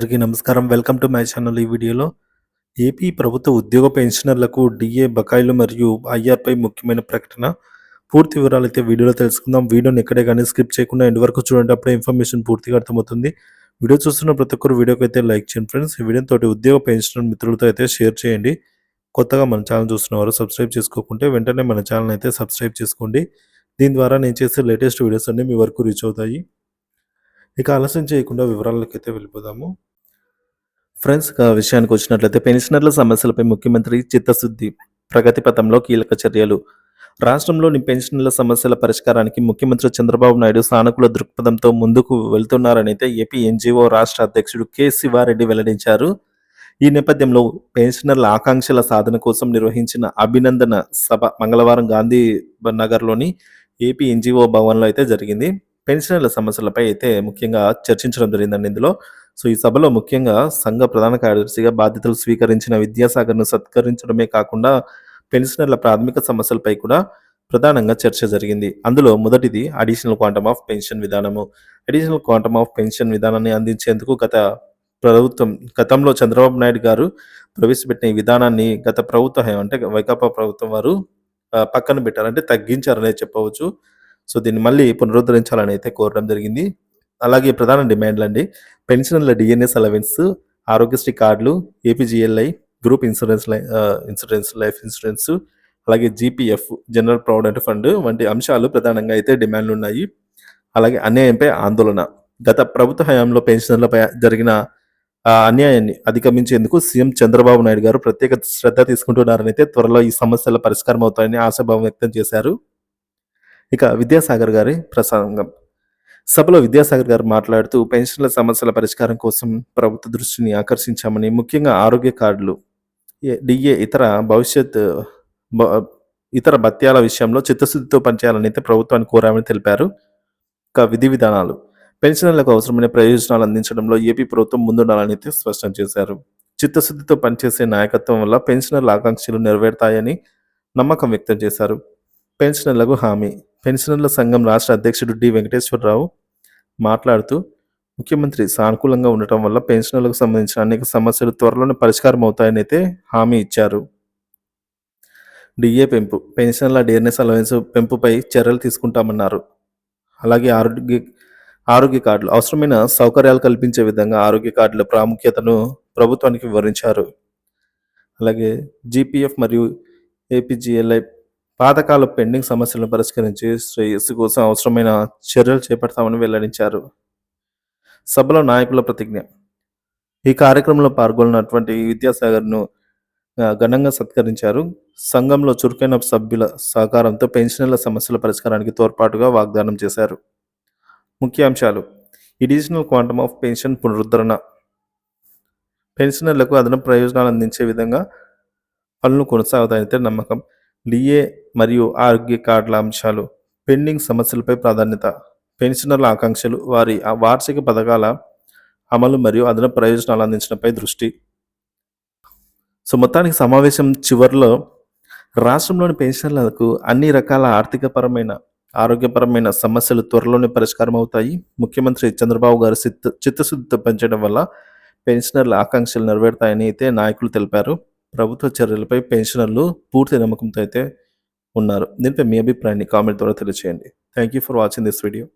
అందరికీ నమస్కారం. Welcome to my channel ఈ వీడియోలో. ఏపీ ప్రభుత్వ ఉద్యోగ పెన్షనర్లకు డిఏ బకాయిలు మరియు ఐఆర్పై ముఖ్యమైన ప్రకటన. పూర్తి వివరాలు అయితే వీడియోలో తెలుసుకుందాం. వీడియోని ఎక్కడే కానీ స్కిప్ చేయకుండా ఎండ్ వరకు చూడండి. అప్పుడే ఇన్ఫర్మేషన్ పూర్తిగా అర్థమవుతుంది. వీడియో చూస్తున్న ప్రతి ఒక్కరు వీడియోకి అయితే లైక్ చేయండి ఫ్రెండ్స్. ఈ వీడియో తోటి ఉద్యోగ పెన్షనర్ మిత్రులతో అయితే షేర్ చేయండి. కొత్తగా మన ఛానల్ చూస్తున్న వారు సబ్స్క్రైబ్ చేసుకోకుంటే వెంటనే మన ఛానల్ అయితే సబ్స్క్రైబ్ చేసుకోండి. దీని ద్వారా నేను చేసే లేటెస్ట్ వీడియోస్ అన్ని మీ వరకు రీచ్ అవుతాయి. ఇక ఆలస్యం చేయకుండా వివరాలకైతే అయితే వెళ్ళిపోదాము. ఫ్రెండ్స్ విషయానికి వచ్చినట్లయితే పెన్షనర్ల సమస్యలపై ముఖ్యమంత్రి చిత్తశుద్ధి ప్రగతి పథంలో కీలక చర్యలు. రాష్ట్రంలోని పెన్షనర్ల సమస్యల పరిష్కారానికి ముఖ్యమంత్రి చంద్రబాబు నాయుడు సానుకూల దృక్పథంతో ముందుకు వెళ్తున్నారని అయితే ఏపీ ఎన్జిఓ రాష్ట్ర అధ్యక్షుడు కె శివారెడ్డి వెల్లడించారు. ఈ నేపథ్యంలో పెన్షనర్ల ఆకాంక్షల సాధన కోసం నిర్వహించిన అభినందన సభ మంగళవారం గాంధీ నగర్లోని ఏపీ ఎన్జిఓ భవన్లో అయితే జరిగింది. పెన్షనర్ల సమస్యలపై అయితే ముఖ్యంగా చర్చించడం జరిగిందండి ఇందులో. సో ఈ సభలో ముఖ్యంగా సంఘ ప్రధాన కార్యదర్శిగా బాధ్యతలు స్వీకరించిన విద్యాసాగర్ను సత్కరించడమే కాకుండా పెన్షనర్ల ప్రాథమిక సమస్యలపై కూడా ప్రధానంగా చర్చ జరిగింది. అందులో మొదటిది అడిషనల్ క్వాంటమ్ ఆఫ్ పెన్షన్ విధానము. అడిషనల్ క్వాంటమ్ ఆఫ్ పెన్షన్ విధానాన్ని అందించేందుకు గత ప్రభుత్వం గతంలో చంద్రబాబు నాయుడు గారు ప్రవేశపెట్టిన ఈ విధానాన్ని గత ప్రభుత్వం అంటే వైకాపా ప్రభుత్వం వారు పక్కన పెట్టారంటే తగ్గించారనే చెప్పవచ్చు. సో దీన్ని మళ్ళీ పునరుద్ధరించాలని అయితే కోరడం జరిగింది. అలాగే ప్రధాన డిమాండ్లు అండి పెన్షనర్ల డిఎన్ఎస్ అలవెన్స్ ఆరోగ్యశ్రీ కార్డులు APGLI group insurance insurance life insurance అలాగే జీపీఎఫ్ జనరల్ ప్రావిడెంట్ ఫండ్ వంటి అంశాలు ప్రధానంగా అయితే డిమాండ్లు ఉన్నాయి. అలాగే అన్యాయంపై ఆందోళన. గత ప్రభుత్వ హయాంలో పెన్షనర్లపై జరిగిన అన్యాయాన్ని అధిగమించేందుకు సీఎం చంద్రబాబు నాయుడు గారు ప్రత్యేక శ్రద్ధ తీసుకుంటున్నారని అయితే త్వరలో ఈ సమస్యల పరిష్కారం అవుతాయని ఆశాభావం వ్యక్తం చేశారు. ఇక విద్యాసాగర్ గారి ప్రసంగం. సభలో విద్యాసాగర్ గారు మాట్లాడుతూ పెన్షన్ల సమస్యల పరిష్కారం కోసం ప్రభుత్వ దృష్టిని ఆకర్షించామని ముఖ్యంగా ఆరోగ్య కార్డులు ఏ- డిఏ ఇతర భవిష్యత్ ఇతర భత్యాల విషయంలో చిత్తశుద్ధితో పనిచేయాలని అయితే ప్రభుత్వాన్ని కోరామని తెలిపారు. ఇక విధి విధానాలు. పెన్షనర్లకు అవసరమైన ప్రయోజనాలు అందించడంలో ఏపీ ప్రభుత్వం ముందుండాలని అయితే స్పష్టం చేశారు. చిత్తశుద్ధితో పనిచేసే నాయకత్వం వల్ల పెన్షనర్ల ఆకాంక్షలు నెరవేరుతాయని నమ్మకం వ్యక్తం చేశారు. పెన్షనర్లకు హామీ. పెన్షనర్ల సంఘం రాష్ట్ర అధ్యక్షుడు డి. వెంకటేశ్వరరావు మాట్లాడుతూ ముఖ్యమంత్రి సానుకూలంగా ఉండటం వల్ల పెన్షనర్లకు సంబంధించిన అనేక సమస్యలు త్వరలోనే పరిష్కారం అవుతాయని అయితే హామీ ఇచ్చారు. డిఏ పెంపు పెన్షన్ల డిఎన్ఎస్ అలవెన్స్ పెంపుపై చర్యలు తీసుకుంటామన్నారు. అలాగే ఆరోగ్య ఆరోగ్య కార్డులు అవసరమైన సౌకర్యాలు కల్పించే విధంగా ఆరోగ్య కార్డుల ప్రాముఖ్యతను ప్రభుత్వానికి వివరించారు. అలాగే జీపీఎఫ్ మరియు ఏపీజీఎల్ఐ పాతకాల పెండింగ్ సమస్యలను పరిష్కరించి శ్రేయస్సు కోసం అవసరమైన చర్యలు చేపడతామని వెల్లడించారు. సభలో నాయకుల ప్రతిజ్ఞ. ఈ కార్యక్రమంలో పాల్గొన్నటువంటి విద్యాసాగర్ను ఘనంగా సత్కరించారు. సంఘంలో చురుకైన సభ్యుల సహకారంతో పెన్షనర్ల సమస్యల పరిష్కారానికి తోడ్పాటుగా వాగ్దానం చేశారు. ముఖ్యాంశాలు ఎడిషనల్ క్వాంటమ్ ఆఫ్ పెన్షన్ పునరుద్ధరణ. పెన్షనర్లకు అదనపు ప్రయోజనాలు అందించే విధంగా పనులు కొనసాగుతాయని నమ్మకం. డిఏ మరియు ఆరోగ్య కార్డుల అంశాలు పెండింగ్ సమస్యలపై ప్రాధాన్యత పెన్షనర్ల ఆకాంక్షలు వారి ఆ వార్షిక పథకాల అమలు మరియు అదనపు ప్రయోజనాలు అందించడంపై దృష్టి. సో మొత్తానికి సమావేశం చివరిలో రాష్ట్రంలోని పెన్షనర్లకు అన్ని రకాల ఆర్థికపరమైన ఆరోగ్యపరమైన సమస్యలు త్వరలోనే పరిష్కారం అవుతాయి. ముఖ్యమంత్రి చంద్రబాబు గారు చిత్త చిత్తశుద్ధితో పెంచడం వల్ల పెన్షనర్ల ఆకాంక్షలు నెరవేరుతాయని అయితే నాయకులు తెలిపారు. ప్రభుత్వ చర్యలపై పెన్షనర్లు పూర్తి నమ్మకంతో అయితే ఉన్నారు. దీనిపై మీ అభిప్రాయాన్ని కామెంట్ ద్వారా తెలియజేయండి thank you for watching this video